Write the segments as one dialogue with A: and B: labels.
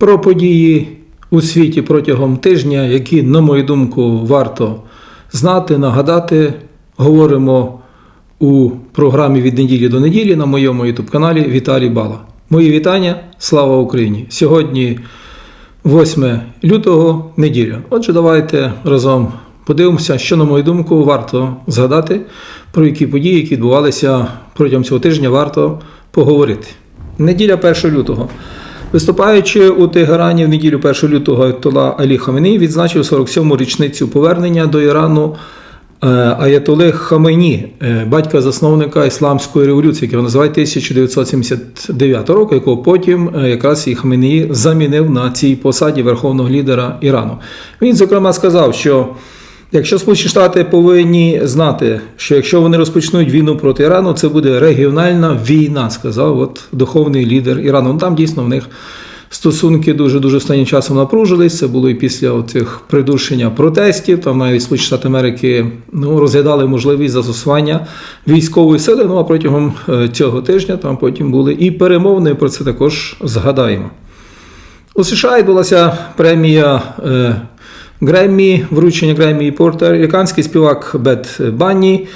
A: про події у світі протягом тижня, які, на мою думку, варто знати, нагадати. Говоримо у програмі від неділі до неділі на моєму youtube каналі Віталій Бала. Мої вітання, слава Україні! Сьогодні 8 лютого неділя. Отже, давайте разом подивимося, що, на мою думку, варто згадати, про які події, які відбувалися протягом цього тижня, варто поговорити. Неділя 1 лютого. Виступаючи у Тегерані в неділю 1 лютого Айтола Алі Хаменей відзначив 47-му річницю повернення до Ірану е, Аятоли Хамені, е, батька засновника Ісламської революції, якого називають 1979 року, якого потім е, якраз і Хаменеї замінив на цій посаді верховного лідера Ірану. Він, зокрема, сказав, що Якщо Сполучені Штати повинні знати, що якщо вони розпочнуть війну проти Ірану, це буде регіональна війна, сказав от духовний лідер Ірану. Ну, Там дійсно в них стосунки дуже дуже останнім часом напружились. Це було і після цих придушення протестів. Там навіть Сполучені Штати Америки ну, розглядали можливість застосування військової сили. Ну а протягом е, цього тижня там потім були і перемовини. Про це також згадаємо. У США відбулася премія. Греммі, вручення Греммі і пуерториканський співак Бет Банні.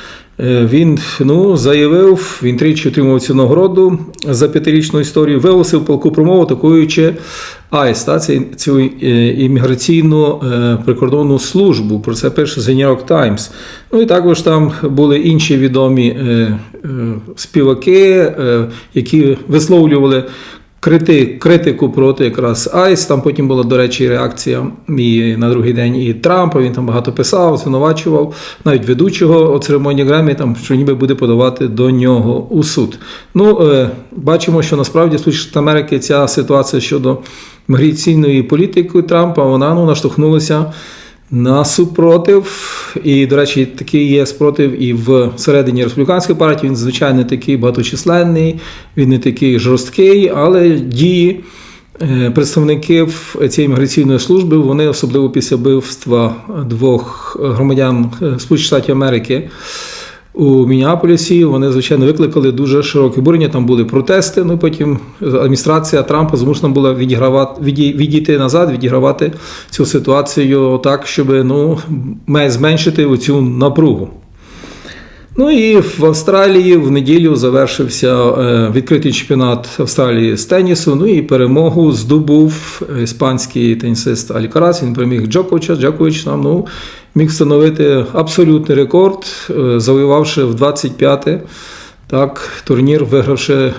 A: Е, Він ну, заявив, він тричі отримав цю нагороду за п'ятирічну історію, виголосив полку промову, атакуючи АЕС, та, цю, е, імміграційну е, прикордонну службу. Про це пише The New York Times. Ну і також там були інші відомі співаки, які висловлювали крити, критику проти якраз Айс. Там потім була, до речі, реакція і на другий день і Трампа. Він там багато писав, звинувачував, навіть ведучого церемонії Гремі, там що ніби буде подавати до нього у суд. Ну, е, бачимо, що насправді в Сполучених Америки ця ситуація щодо міграційної політики Трампа, вона ну, наштовхнулася. На супротив, і, до речі, такий є спротив і в середині республіканської партії. Він звичайно не такий багаточисленний, він не такий жорсткий, але дії е, представників цієї міграційної служби вони особливо після вбивства двох громадян е, Сполучених Штатів Америки. У Мініаполісі вони, звичайно, викликали дуже широке обурення. Там були протести. Ну потім адміністрація Трампа змушена була відігравати відійти назад, відігравати цю ситуацію так, щоб ну, зменшити цю напругу. Ну і в Австралії в неділю завершився е, відкритий чемпіонат Австралії з тенісу. Ну і перемогу здобув іспанський тенісист Алікарас. Він переміг Джоковича. Джокович нам ну, міг встановити абсолютний рекорд, е, завоювавши в 25-те так, турнір, вигравши е,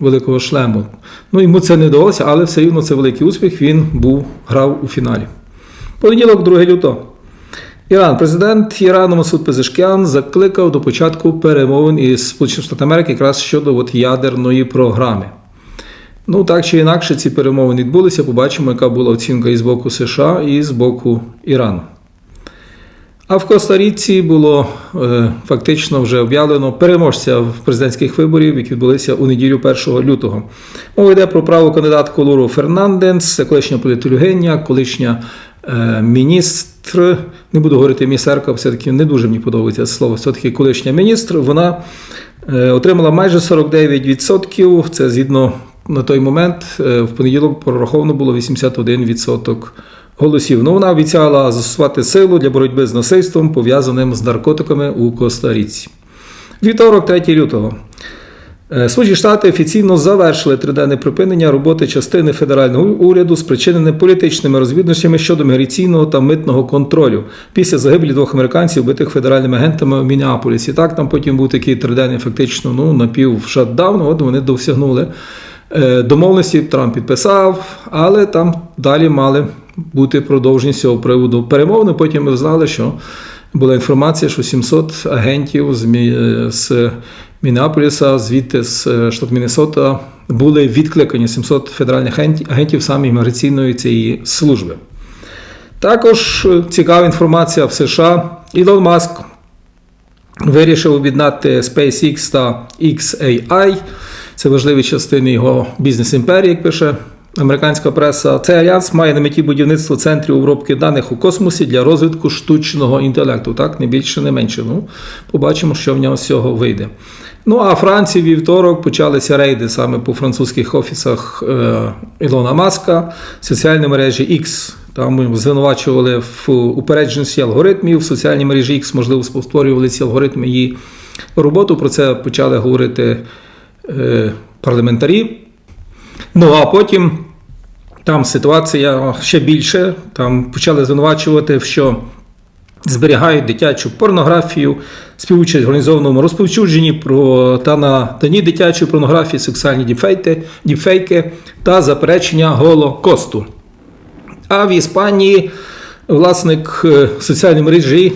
A: великого шлему. Ну йому це не вдалося, але все рівно це великий успіх. Він був грав у фіналі. Понеділок, 2 лютого. Іран, президент Ірану Масуд Пезешкян закликав до початку перемовин із Сполученими Штатами Америки якраз щодо от ядерної програми. Ну, так чи інакше, ці перемовини відбулися. Побачимо, яка була оцінка і з боку США, і з боку Ірану. А в Коста-Ріці було е, фактично вже об'явлено переможця в президентських виборів, які відбулися у неділю 1 лютого. Мова йде про праву кандидатку Луру Фернанденс, колишня політологиня, колишня е, міністр. Не буду говорити міністерка, все-таки не дуже мені подобається це слово. Все-таки колишня міністр. Вона е, отримала майже 49%. Це згідно на той момент в понеділок прораховано було 81% голосів. Ну, вона обіцяла застосувати силу для боротьби з насильством, пов'язаним з наркотиками у Коста-Ріці. Вівторок, 3 лютого. Е, Сполучені Штати офіційно завершили триденне припинення роботи частини федерального уряду, спричинене політичними розбідностями щодо міграційного та митного контролю після загибелі двох американців, вбитих федеральними агентами у Мінneаполісі. Так, там потім був такий триденний, фактично, ну, напів шатдаун, от вони досягнули е, домовленості, Трамп підписав, але там далі мали бути продовжені з цього приводу перемовини. Потім ми знали, що була інформація, що 700 агентів з, Мі- з Мінneаполіса, звідти з е, штату Міннесота, були відкликані 700 федеральних агентів- саме імміграційної цієї служби. Також е, цікава інформація в США. Ілон Маск вирішив об'єднати SpaceX та XAI. Це важливі частини його бізнес-імперії, як пише американська преса. Цей альянс має на меті будівництво центрів обробки даних у космосі для розвитку штучного інтелекту. Так, не більше, не менше. Ну, побачимо, що в нього з цього вийде. Ну а Франції вівторок почалися рейди саме по французьких офісах е, Ілона Маска, соціальні мережі X. Там звинувачували в упередженості алгоритмів. В соціальній мережі X, можливо, створювали ці алгоритми її роботу. Про це почали говорити е, парламентарі. Ну а потім там ситуація ще більше. Там почали звинувачувати, що зберігають дитячу порнографію, співучасть в організованому розповсюдженні про та наданні дитячої порнографії, сексуальні діпфейки, діпфейки та заперечення Голокосту. А в Іспанії власник е, соціальної мережі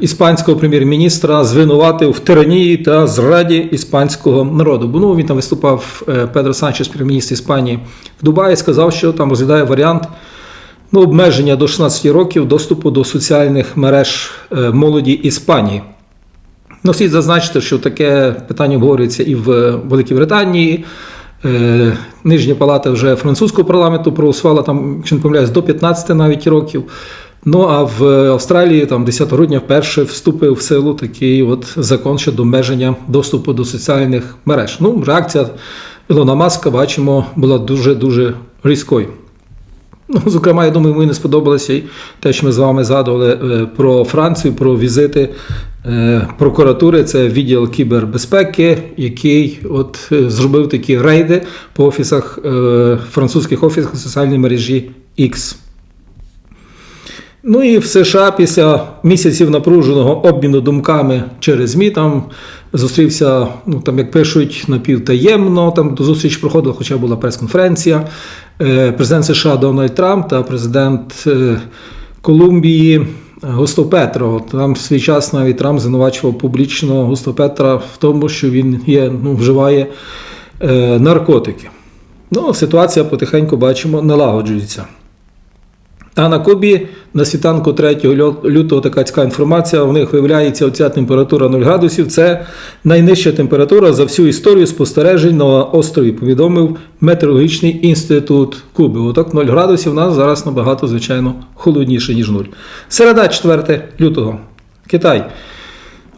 A: іспанського прем'єр-міністра звинуватив в тиранії та зраді іспанського народу. Бо ну, він там виступав е, Педро Санчес, прем'єр-міністр Іспанії в Дубаї, сказав, що там розглядає варіант ну, обмеження до 16 років доступу до соціальних мереж е, молоді Іспанії. Ну, слід зазначити, що таке питання обговорюється і в Великій Британії. Е, Нижня палата вже французького парламенту проголосувала там, якщо не помиляюсь, до 15 навіть років. Ну а в Австралії там 10 грудня вперше вступив в силу такий от закон щодо обмеження доступу до соціальних мереж. Ну, реакція Ілона Маска, бачимо, була дуже дуже різкою. Ну, зокрема, я думаю, мені не сподобалося і те, що ми з вами згадували е, про Францію, про візити е, прокуратури. Це відділ кібербезпеки, який от е, зробив такі рейди по офісах е, французьких офісах соціальної мережі X. Ну і в США після місяців напруженого обміну думками через ЗМІ там зустрівся, ну там як пишуть, напівтаємно. Там до зустрічі проходила, хоча була прес-конференція. Е, Президент США Дональд Трамп та президент е, Колумбії Густо Петро. Там в свій час навіть Трамп звинувачував публічно Густо Петра в тому, що він є, ну, вживає е, наркотики. Ну, ситуація потихеньку бачимо налагоджується. А на Кубі на світанку 3 лютого така цікава інформація. У них виявляється оця температура 0 градусів. Це найнижча температура за всю історію спостережень на острові. Повідомив Метеорологічний інститут Куби. Отак 0 градусів у нас зараз набагато, звичайно, холодніше, ніж 0. Середа 4 лютого. Китай.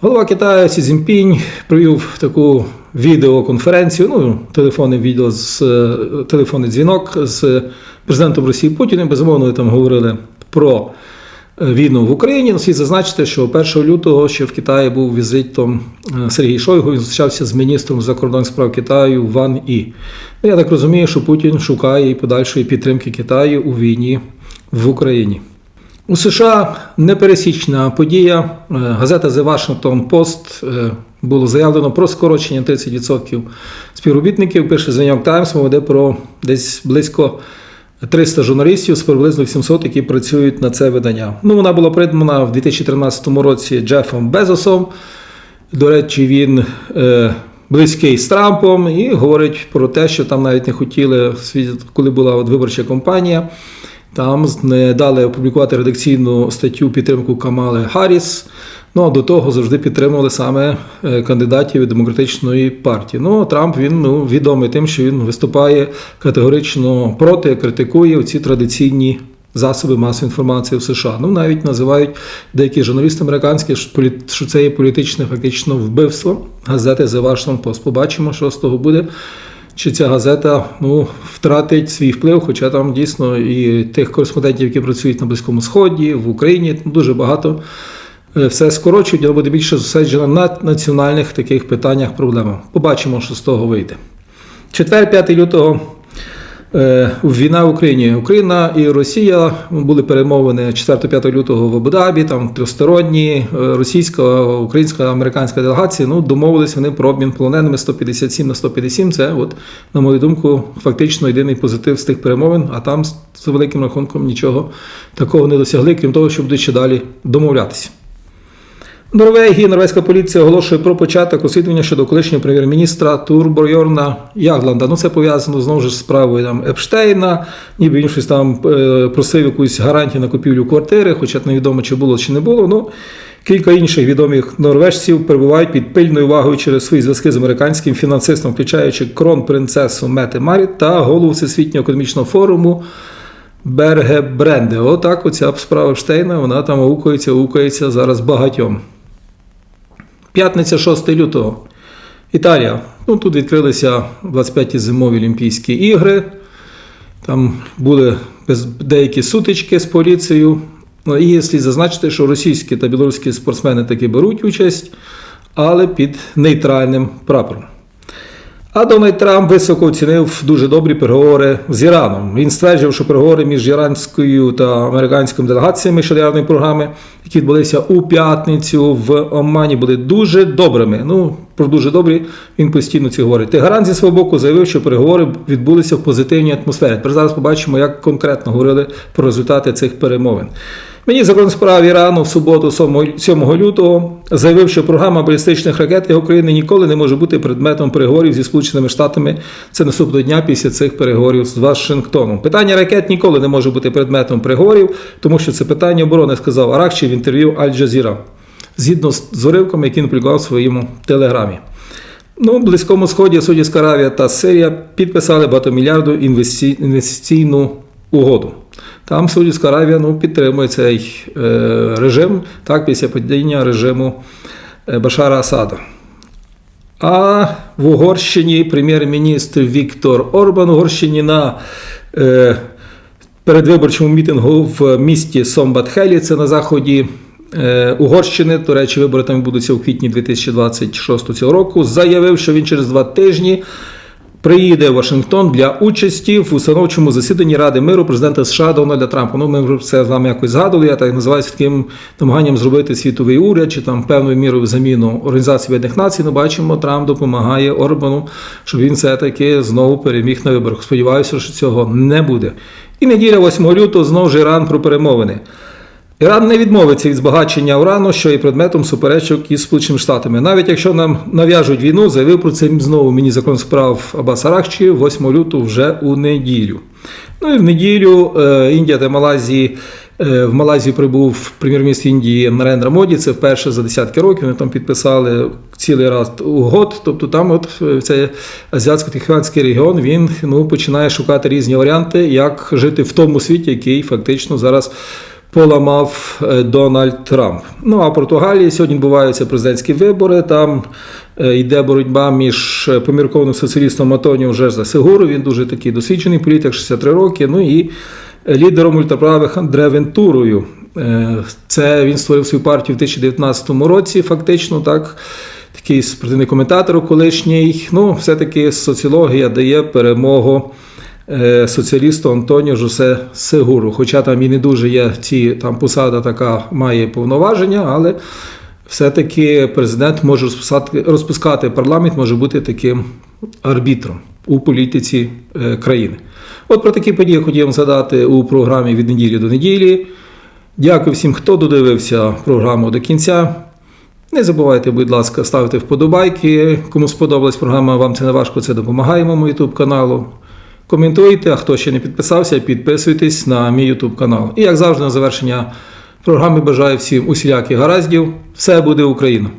A: Голова Китаю Сі Цзіньпінь провів таку відеоконференцію, ну, телефонний відео з е, телефонний дзвінок з президентом Росії Путіним. Безумовно, там говорили про е, війну в Україні. Ну, Слід зазначити, що 1 лютого ще в Китаї був візитом е, Сергій Шойгу. Він зустрічався з міністром закордонних справ Китаю Ван І. Ну, Я так розумію, що Путін шукає і подальшої підтримки Китаю у війні в Україні. У США непересічна подія. Е, Газета The Washington Post було заявлено про скорочення 30% співробітників. Пише The New York Times, мова йде про десь близько 300 журналістів з приблизно 700, які працюють на це видання. Ну, вона була придбана в 2013 році Джефом Безосом. До речі, він е, близький з Трампом і говорить про те, що там навіть не хотіли, коли була от виборча кампанія. Там не дали опублікувати редакційну статтю підтримку Камали Харріс. Ну а до того завжди підтримували саме е, кандидатів від демократичної партії. Ну Трамп він ну відомий тим, що він виступає категорично проти, критикує ці традиційні засоби масової інформації в США. Ну навіть називають деякі журналісти американські, що це є політичне фактично вбивство газети The Washington Post. Побачимо, що з того буде чи ця газета ну, втратить свій вплив, хоча там дійсно і тих кореспондентів, які працюють на Близькому Сході, в Україні, дуже багато. Е, Все скорочують, але буде більше зосереджено на національних таких питаннях, проблемах. Побачимо, що з того вийде. Четвер, 5 лютого. е, Війна в Україні. Україна і Росія були перемовини 4-5 лютого в Абу-Дабі, там тристоронні, е, російська, українська, американська делегація. Ну, домовились вони про обмін полоненими 157 на 157. Це, от, на мою думку, фактично єдиний позитив з тих перемовин, а там з великим рахунком нічого такого не досягли, крім того, що будуть ще далі домовлятися. Норвегії норвезька поліція оголошує про початок розслідування щодо колишнього прем'єр-міністра Турборйорна Ягланда. Ну це пов'язано знову ж з справою там Епштейна, ніби він щось там е, просив якусь гарантію на купівлю квартири, хоча невідомо чи було чи не було. Ну кілька інших відомих норвежців перебувають під пильною увагою через свої зв'язки з американським фінансистом, включаючи крон-принцесу Мети Маріт та голову Всесвітнього економічного форуму. Берге Бренде. Отак оця справа Епштейна, вона там аукається, аукається зараз багатьом. П'ятниця 6 лютого. Італія. Ну, тут відкрилися 25-ті зимові Олімпійські ігри. Там були деякі сутички з поліцією. Ну, і слід зазначити, що російські та білоруські спортсмени таки беруть участь, але під нейтральним прапором. А Дональд Трамп високо оцінив дуже добрі переговори з Іраном. Він стверджував, що переговори між іранською та американською делегаціями щодо ядерної програми, які відбулися у п'ятницю в Омані, були дуже добрими. Ну, про дуже добрі він постійно це говорить. Тегеран зі свого боку заявив, що переговори відбулися в позитивній атмосфері. Тепер зараз побачимо, як конкретно говорили про результати цих перемовин. Мені закон справ Ірану в суботу, 7 7 лютого, заявив, що програма балістичних ракет його країни ніколи не може бути предметом переговорів зі Сполученими Штатами. Це наступного дня після цих переговорів з Вашингтоном. Питання ракет ніколи не може бути предметом переговорів, тому що це питання оборони, сказав Аракчі в інтерв'ю Аль-Джазіра, згідно з уривками, які він опублікував в своєму телеграмі. Ну, Близькому Сході Судівська Аравія та Сирія підписали багатомільярду інвестиційну угоду. Там Саудівська Аравія ну, підтримує цей е, режим так, після падіння режиму е, Башара Асада. А в Угорщині прем'єр-міністр Віктор Орбан Угорщині на е, передвиборчому мітингу в місті Сомбатхелі, це на заході Угорщини. До речі, вибори там відбудуться у квітні 2026 цього року. Заявив, що він через два тижні приїде в Вашингтон для участі в установчому засіданні Ради миру президента США Дональда Трампа. Ну, ми вже це з вами якось згадували. Я так називаю це таким намаганням зробити світовий уряд чи там певною мірою заміну Організації Об'єднаних Націй. Ну, бачимо, Трамп допомагає Орбану, щоб він все-таки знову переміг на виборах. Сподіваюся, що цього не буде. І неділя 8 лютого знову ж Іран про перемовини. Іран не відмовиться від збагачення урану, що є предметом суперечок із Сполученими Штатами. Навіть якщо нам нав'яжуть війну, заявив про це знову мені закон справ Абас Аракчі 8 лютого вже у неділю. Ну і в неділю е, Індія та Малайзії. е, В Малайзію прибув прем'єр-міністр Індії Нарендра Моді. Це вперше за десятки років. Вони там підписали цілий раз угод. Тобто там, от е, цей азіатсько-тихоокеанський регіон, він ну, починає шукати різні варіанти, як жити в тому світі, який фактично зараз поламав е, Дональд Трамп. Ну а в Португалії сьогодні відбуваються президентські вибори. Там е, йде боротьба між е, поміркованим соціалістом Антоніо Жеза Сегуру. Він дуже такий досвідчений політик, 63 роки. Ну і лідером ультраправих Андре Вентурою. Це він створив свою партію в 2019 році, фактично так. Такий спортивний коментатор колишній. Ну, все-таки соціологія дає перемогу соціалісту Антоніо Жосе Сегуру. Хоча там і не дуже є ці там посада така має повноваження, але все-таки президент може розпускати, розпускати парламент, може бути таким арбітром у політиці е, країни. От про такі події хотів вам згадати у програмі від неділі до неділі. Дякую всім, хто додивився програму до кінця. Не забувайте, будь ласка, ставити вподобайки. Кому сподобалась програма, вам це не важко, це допомагає моєму YouTube каналу. Коментуйте, а хто ще не підписався, підписуйтесь на мій YouTube канал. І як завжди, на завершення програми бажаю всім усіляких гараздів. Все буде Україна!